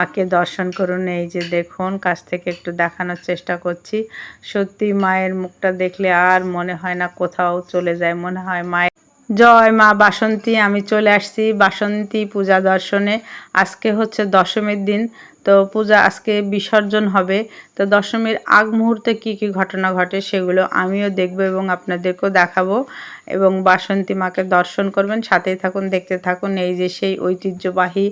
মাকে দর্শন করুন, এই যে দেখুন, কাছ থেকে একটু দেখানোর চেষ্টা করছি। সত্যি মায়ের মুখটা দেখলে আর মনে হয় না কোথাও চলে যায়, মনে হয় মায়ের জয় মা বাসন্তী, আমি চলে আসছি বাসন্তী পূজা দর্শনে। আজকে হচ্ছে দশমীর দিন, তো পূজা আজকে বিসর্জন হবে। তো দশমীর আগ মুহূর্তে কি কি ঘটনা ঘটে সেগুলো আমিও দেখব এবং আপনাদেরকেও দেখাবো এবং বাসন্তী মাকে দর্শন করবেন, সাথেই থাকুন, দেখতে থাকুন, এই যে সেই ঐতিহ্যবাহী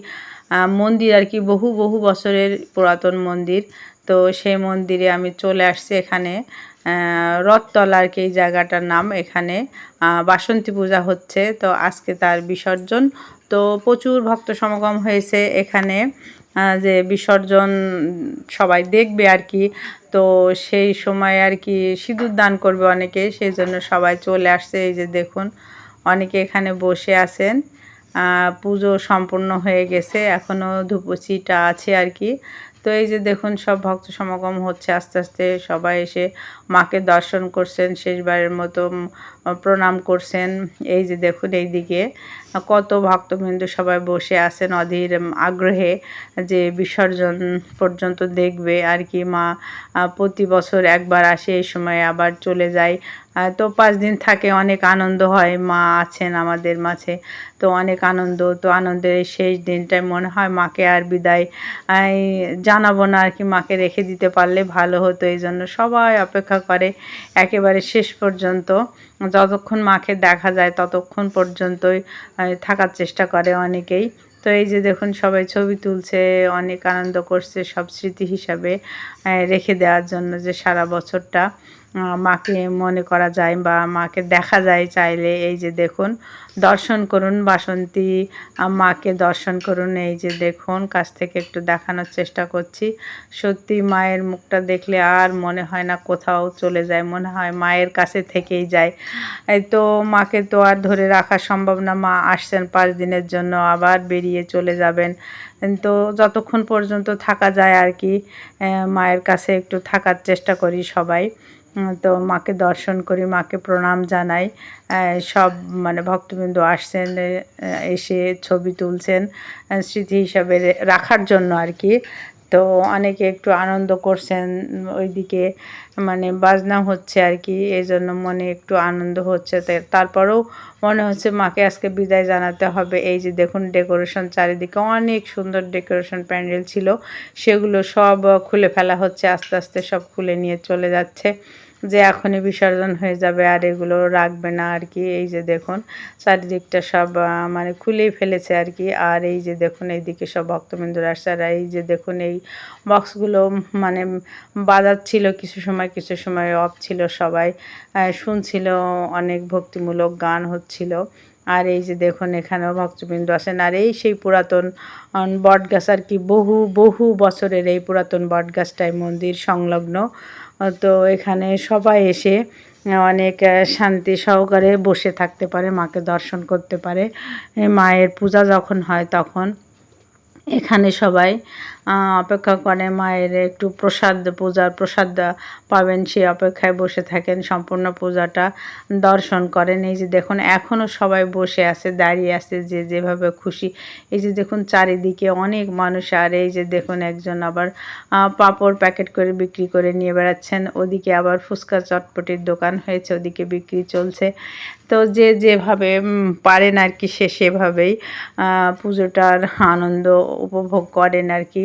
মন্দির আর কি, বহু বহু বছরের পুরাতন মন্দির। তো সেই মন্দিরে আমি চলে আসছি এখানে। রথতলা আর কি এই জায়গাটার নাম এখানে। বাসন্তী পূজা হচ্ছে, তো আজকে তার বিসর্জন। তো প্রচুর ভক্ত সমাগম হয়েছে এখানে। যে বিসর্জন সবাই দেখবে আর কি। তো সেই সময় আর কি সিঁদুর দান করবে অনেকে, সেই জন্য সবাই চলে আসছে। এই যে দেখুন, অনেকে এখানে বসে আছেন। পুজো সম্পূর্ণ হয়ে গেছে এখনও ধুপুচিটা আছে আর কি। তো এই যে দেখুন, সব ভক্ত সমাগম হচ্ছে, আস্তে আস্তে সবাই এসে মাকে দর্শন করছেন, শেষবারের মতো প্রণাম করছেন। এই যে দেখুন, এই দিকে কত ভক্তবৃন্দ সবাই বসে আছেন, অধীর আগ্রহে যে বিসর্জন পর্যন্ত দেখবে আর কি। মা প্রতি বছর একবার আসে, এই সময় আবার চলে যায়। তো পাঁচ দিন থাকে, অনেক আনন্দ হয়। মা আছেন আমাদের মাঝে, তো অনেক আনন্দ। তো আনন্দের শেষ দিনটায় মনে হয় মাকে আর বিদায় জানাব না আর কি, মাকে রেখে দিতে পারলে ভালো হতো। এই জন্য সবাই অপেক্ষা করে একেবারে শেষ পর্যন্ত। যতক্ষণ মাকে দেখা যায় ততক্ষণ পর্যন্তই থাকার চেষ্টা করে অনেকেই। তো এই যে দেখুন, সবাই ছবি তুলছে, অনেক আনন্দ করছে সব স্মৃতি হিসাবে রেখে দেওয়ার জন্য যে সারা বছরটা। মাকে মনে করা যায় বা মাকে দেখা যায় চাইলে, এই যে দেখুন, দর্শন করুন বাসন্তী মাকে দর্শন করুন, এই যে দেখুন, কাছ থেকে একটু দেখানোর চেষ্টা করছি। সত্যি মায়ের মুখটা দেখলে আর মনে হয় না কোথাও চলে যায়, মনে হয় মায়ের কাছে থেকেই যায়। এই তো মাকে তো আর ধরে রাখা সম্ভব না, মা আসছেন পাঁচ দিনের জন্য, আবার বেরিয়ে চলে যাবেন। তো যতক্ষণ পর্যন্ত থাকা যায় আর কি মায়ের কাছে একটু থাকার চেষ্টা করি সবাই। তো মাকে দর্শন করি, মাকে প্রণাম জানাই। সব মানে ভক্তবৃন্দ আসছেন এসে ছবি তুলছেন স্মৃতি হিসাবে রাখার জন্য আর কি। তো অনেকে একটু আনন্দ করছেন, ওইদিকে মানে বাজনা হচ্ছে আর কি এই জন্য মনে একটু আনন্দ হচ্ছে। তারপরেও মনে হচ্ছে মাকে আজকে বিদায় জানাতে হবে। এই যে দেখুন ডেকোরেশন চারিদিকে অনেক সুন্দর ডেকোরেশন প্যান্ডেল ছিল, সেগুলো সব খুলে ফেলা হচ্ছে, আস্তে আস্তে সব খুলে নিয়ে চলে যাচ্ছে। যে এখনই বিসর্জন হয়ে যাবে আর এগুলো রাখবে না আর কি। এই যে দেখুন, চারিদিকটা সব মানে খুলেই ফেলেছে আর কি। আর এই যে দেখুন, এইদিকে সব ভক্তবৃন্দরা আসছে। আর এই যে দেখুন, এই বক্সগুলো মানে বাজাচ্ছিল কিছু সময় কিছু সময় অফ ছিল সবাই। শুনছিল অনেক ভক্তিমূলক গান হচ্ছিল। আর এই যে দেখুন, এখানেও ভক্তবৃন্দ আছেন আর এই সেই পুরাতন বটগাছ আর কি, বহু বহু বছরের এই পুরাতন বটগাছটাই মন্দির সংলগ্ন। তো এখানে সবাই এসে অনেক শান্তি সহকারে বসে থাকতে পারে, মাকে দর্শন করতে পারে। মায়ের পূজা যখন হয় তখন এখানে সবাই অপেক্ষা করে মায়ের একটু প্রসাদ, পূজার প্রসাদ পাবেন। সেই অপেক্ষায় বসে থাকেন, সম্পূর্ণ পূজাটা দর্শন করেন। এই যে দেখুন এখনও সবাই বসে আছে, দাঁড়িয়ে আছে, যে যেভাবে খুশি। এই যে দেখুন, চারিদিকে অনেক মানুষ, আর এই যে দেখুন, একজন আবার পাপড় প্যাকেট করে বিক্রি করে নিয়ে বেড়াচ্ছেন। ওদিকে আবার ফুচকা চটপটির দোকান হয়েছে, ওদিকে বিক্রি চলছে। তো যে যেভাবে পারেন আর কি, সে সেভাবেই পুজোটার আনন্দ উপভোগ করেন আর কি।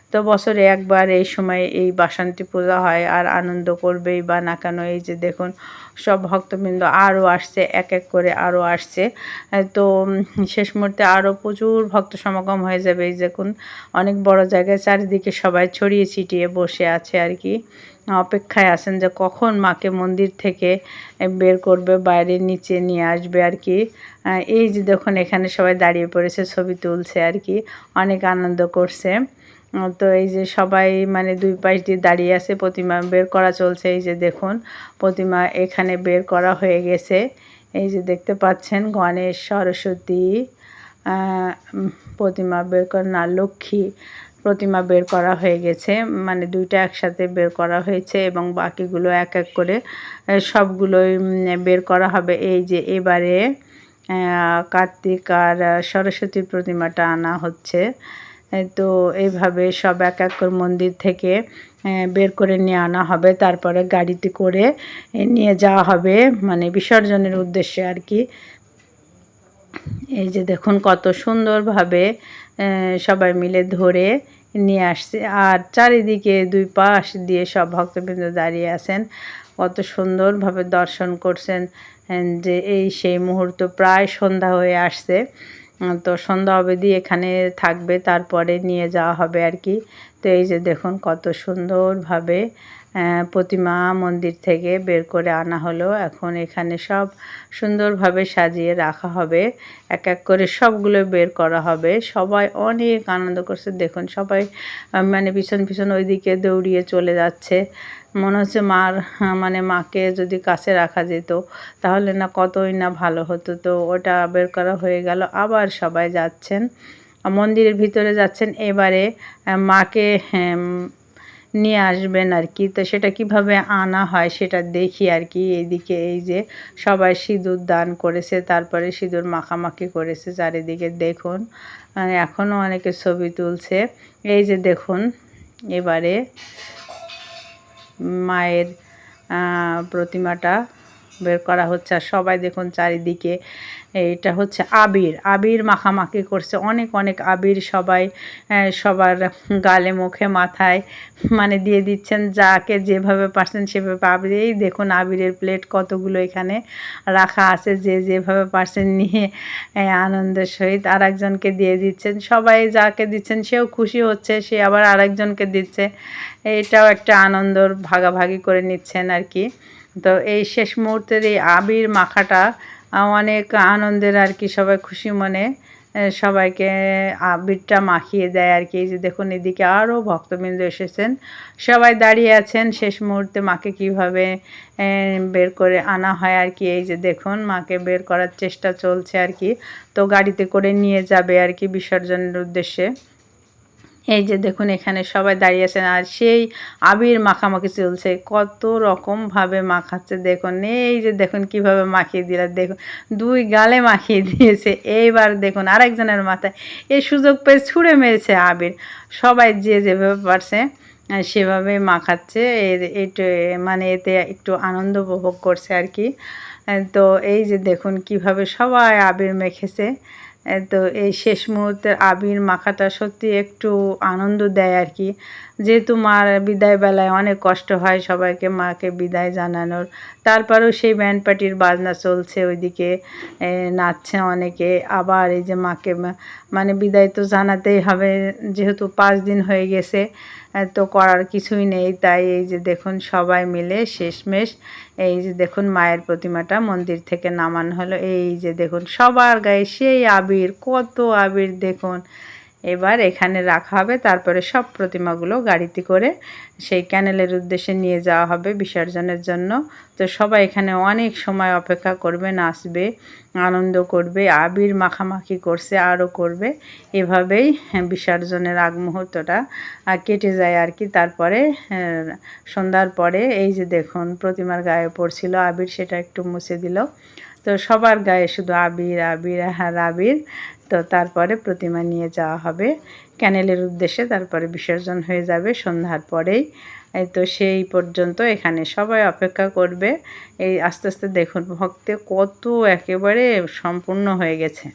তো বছরে একবার এই সময় এই বাসন্তী পূজা হয় আর আনন্দ করবেই বা না কেন? এই যে দেখুন, সব ভক্তবৃন্দ আরও আসছে, এক এক করে আরও আসছে। তো শেষ মুহূর্তে আরও প্রচুর ভক্ত সমাগম হয়ে যাবে। এই দেখুন, অনেক বড় জায়গায় চারিদিকে সবাই ছড়িয়ে ছিটিয়ে বসে আছে আর কি। অপেক্ষায় আছেন যে কখন মাকে মন্দির থেকে বের করবে, বাইরে নিচে নিয়ে আসবে আর কি। এই যে দেখুন, এখানে সবাই দাঁড়িয়ে পড়েছে, ছবি তুলছে আর কি। অনেক আনন্দ করছে। তো এই যে সবাই মানে দুই পাশ দিয়ে দাঁড়িয়ে আছে প্রতিমা বের করা চলছে এই যে দেখুন প্রতিমা এখানে বের করা হয়ে গেছে। এই যে দেখতে পাচ্ছেন গণেশ সরস্বতী প্রতিমা বের করা না লক্ষ্মী প্রতিমা বের করা হয়ে গেছে। মানে দুইটা একসাথে বের করা হয়েছে এবং বাকিগুলো এক এক করে সবগুলোই বের করা হবে। এই যে এবারে কার্তিক আর আহ, সরস্বতীর প্রতিমাটা আনা হচ্ছে। তো এইভাবে সব এক এক করে মন্দির থেকে বের করে নিয়ে আনা হবে। তারপরে গাড়িতে করে নিয়ে যাওয়া হবে মানে বিসর্জনের উদ্দেশ্যে আর কি। এই যে দেখুন কত সুন্দরভাবে সবাই মিলে ধরে নিয়ে আসছে। আর চারিদিকে দুই পাশ দিয়ে সব ভক্তবৃন্দ দাঁড়িয়ে আছেন। কত সুন্দরভাবে দর্শন করছেন যে এই সেই মুহূর্ত প্রায় সন্ধ্যা হয়ে আসছে। তো সন্ধ্যা অবধি এখানে থাকবে, তারপরে নিয়ে যাওয়া হবে আর কি। তো এই যে দেখুন কত সুন্দরভাবে প্রতিমা মন্দির থেকে বের করে আনা হলো। এখন এখানে সব সুন্দরভাবে সাজিয়ে রাখা হবে। এক এক করে সবগুলো বের করা হবে। সবাই অনেক আনন্দ করছে। দেখুন সবাই মানে পিছন পিছন ওইদিকে দৌড়িয়ে চলে যাচ্ছে। মনে হচ্ছে মার মানে মাকে যদি কাছে রাখা যেত তাহলে না কতই না ভালো হতো। তো ওটা বের করা হয়ে গেল। আবার সবাই যাচ্ছেন। মন্দিরের ভিতরে যাচ্ছেন। এবারে মাকে হ্যাঁ, নিয়ে আসবেন আর কি। তো সেটা কীভাবে আনা হয় সেটা দেখি আর কি। এইদিকে এই যে সবাই সিঁদুর দান করেছে, তারপরে সিঁদুর মাখামাখি করেছে চারিদিকে দেখুন। এখনও অনেকে ছবি তুলছে। এই যে দেখুন, এবারে মায়ের প্রতিমাটা বের করা হচ্ছে। আর সবাই দেখুন চারিদিকে, এটা হচ্ছে আবির। আবির মাখামাখি করছে। অনেক অনেক আবির সবাই সবার গালে, মুখে, মাথায় মানে দিয়ে দিচ্ছেন। যাকে যেভাবে পারছেন সেভাবে আবির এই দেখুন আবিরের প্লেট কতগুলো এখানে রাখা আছে। যে যেভাবে পারছেন নিয়ে আনন্দের সহিত আর একজনকে দিয়ে দিচ্ছেন। সবাই যাকে দিচ্ছেন সেও খুশি হচ্ছে, সে আবার আরেকজনকে দিচ্ছে। এটাও একটা আনন্দর ভাগাভাগি করে নিচ্ছেন আর কি। তো এই শেষ মুহূর্তের এই আবির মাখাটা অনেক আনন্দের আর কি, সবাই খুশি মনে সবাইকে আবিরটা মাখিয়ে দেয় আর কি। এই যে দেখুন, এদিকে আরও ভক্তবৃন্দ এসেছেন। সবাই দাঁড়িয়ে আছেন শেষ মুহূর্তে মাকে কীভাবে বের করে আনা হয় আর কি। এই যে দেখুন, মাকে বের করার চেষ্টা চলছে আর কি। তো গাড়িতে করে নিয়ে যাবে আর কি বিসর্জনের উদ্দেশ্যে। এই যে দেখুন এখানে সবাই দাঁড়িয়ে আছেন আর সেই আবির মাখামাখি চলছে। কত রকমভাবে মাখাচ্ছে দেখুন। এই যে দেখুন কীভাবে মাখিয়ে দিল। দেখুন, দুই গালে মাখিয়ে দিয়েছে। এইবার দেখুন আরেকজনের মাথায় এই সুযোগ পেয়ে ছুঁড়ে মেরেছে আবির। সবাই যে যেভাবে পারছে সেভাবে মাখাচ্ছে। একটু মানে এতে একটু আনন্দ উপভোগ করছে আর কি। তো এই যে দেখুন কীভাবে সবাই আবির মেখেছে। তো এই শেষ মুহূর্তের আবির মাখাটা সত্যি একটু আনন্দ দেয় আর কি। যেহেতু মার বিদায় বেলায় অনেক কষ্ট হয় সবাইকে মাকে বিদায় জানানোর। তারপরেও সেই ব্যান্ড পার্টির বাজনা চলছে ওইদিকে নাচছে অনেকে। আবার এই যে মাকে মানে বিদায় তো জানাতেই হবে, যেহেতু পাঁচ দিন হয়ে গেছে তো করার কিছুই নেই। তাই এই যে দেখুন সবাই মিলে শেষমেশ এই যে দেখুন মায়ের প্রতিমাটা মন্দির থেকে নামানো হলো। এই যে দেখুন সবার গায়ে সেই আবির, কত আবির দেখুন। এবার এখানে রাখা হবে। তারপরে সব প্রতিমাগুলো গাড়িতে করে সেই ক্যানেলের উদ্দেশ্যে নিয়ে যাওয়া হবে বিসর্জনের জন্য। তো সবাই এখানে অনেক সময় অপেক্ষা করবে নাচবে আনন্দ করবে আবির মাখামাখি করছে আরও করবে। এভাবেই হ্যাঁ, বিসর্জনের আগ মুহূর্তটা কেটে যায় আর কি। তারপরে সন্ধ্যার পরে এই যে দেখুন প্রতিমার গায়ে পড়ছিল আবির সেটা একটু মুছে দিল। তো সবার গায়ে শুধু আবির আবির আর আবির। তো তারপরে প্রতিমা নিয়ে যাওয়া হবে। ক্যানেলের উদ্দেশ্যে তারপরে বিসর্জন হয়ে যাবে সন্ধ্যার পরেই। তো সেই পর্যন্ত এখানে সবাই অপেক্ষা করবে। এই আস্তে আস্তে দেখুন, ভক্তে কত একেবারে সম্পূর্ণ হয়ে গেছে।